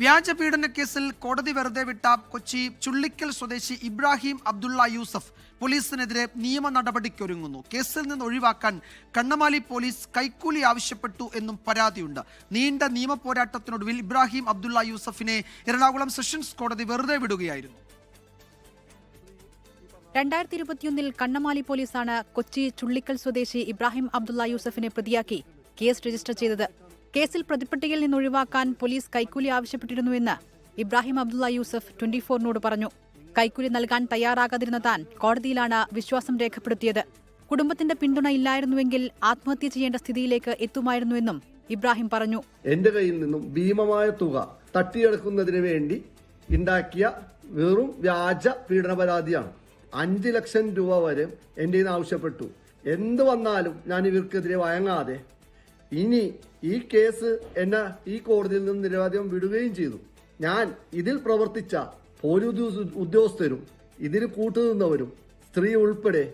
വ്യാജ പീഡന കേസിൽ കോടതി വെറുതെ വിട്ട കൊച്ചി ചുള്ളിക്കൽ സ്വദേശി ഇബ്രാഹിം അബ്ദുള്ള യൂസഫ് പോലീസിനെതിരെ നിയമ നടപടിക്കൊരുങ്ങുന്നു. കേസിൽ നിന്ന് ഒഴിവാക്കാൻ കണ്ണമാലി പോലീസ് കൈക്കൂലി ആവശ്യപ്പെട്ടു എന്നും പരാതിയുണ്ട്. നീണ്ട നിയമ പോരാട്ടത്തിനൊടുവിൽ ഇബ്രാഹിം അബ്ദുള്ള യൂസഫിനെ എറണാകുളം സെഷൻസ് കോടതി വെറുതെ വിടുകയായിരുന്നു. രണ്ടായിരത്തി ഇരുപത്തിയൊന്നിൽ കണ്ണമാലി പോലീസാണ് കൊച്ചി ചുള്ളിക്കൽ സ്വദേശി ഇബ്രാഹിം അബ്ദുള്ള യൂസഫിനെ പ്രതിയാക്കി കേസ് രജിസ്റ്റർ ചെയ്തത്. കേസിൽ പ്രതിപ്പട്ടികയിൽ നിന്ന് ഒഴിവാക്കാൻ പോലീസ് കൈക്കൂലി ആവശ്യപ്പെട്ടിരുന്നുവെന്ന് ഇബ്രാഹിം അബ്ദുള്ള യൂസഫ് ട്വന്റി ഫോറിനോട് പറഞ്ഞു. കൈക്കൂലി നൽകാൻ തയ്യാറാകാതിരുന്ന താൻ കോടതിയിലാണ് വിശ്വാസം രേഖപ്പെടുത്തിയത്. കുടുംബത്തിന്റെ പിന്തുണ ഇല്ലായിരുന്നുവെങ്കിൽ ആത്മഹത്യ ചെയ്യേണ്ട സ്ഥിതിയിലേക്ക് എത്തുമായിരുന്നുവെന്നും ഇബ്രാഹിം പറഞ്ഞു. എന്റെ കയ്യിൽ നിന്നും ഭീമമായ തുക തട്ടിയെടുക്കുന്നതിന് വേണ്ടി ഉണ്ടാക്കിയ വെറും വ്യാജ പീഡന പരാതിയാണ്. അഞ്ച് ലക്ഷം രൂപ വരെ എന്റെ ആവശ്യപ്പെട്ടു. എന്ത് വന്നാലും ഞാൻ ഇവർക്കെതിരെ വഴങ്ങാതെ ഇനി ഈ കേസ് എന്നെ ഈ കോടതിയിൽ നിന്ന് നിരവധികം വിടുകയും ചെയ്തു. ഞാൻ ഇതിൽ പ്രവർത്തിച്ച പോലീസ് ഉദ്യോഗസ്ഥരും ഇതിന് കൂട്ടുനിന്നവരും സ്ത്രീ ഉൾപ്പെടെ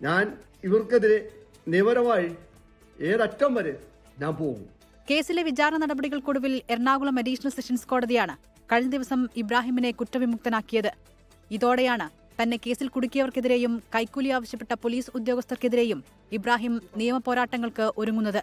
ഞാൻ ഇവർക്കെതിരെ നിയമപരമായി ഏതറ്റം വരെ ഞാൻ പോകും. കേസിലെ വിചാരണ നടപടികൾക്കൊടുവിൽ എറണാകുളം അഡീഷണൽ സെഷൻസ് കോടതിയാണ് കഴിഞ്ഞ ദിവസം ഇബ്രാഹിമിനെ കുറ്റവിമുക്തനാക്കിയത്. ഇതോടെയാണ് തന്നെ കേസിൽ കുടുക്കിയവർക്കെതിരെയും കൈക്കൂലി ആവശ്യപ്പെട്ട പോലീസ് ഉദ്യോഗസ്ഥർക്കെതിരെയും ഇബ്രാഹിം നിയമ പോരാട്ടങ്ങൾക്ക് ഒരുങ്ങുന്നത്.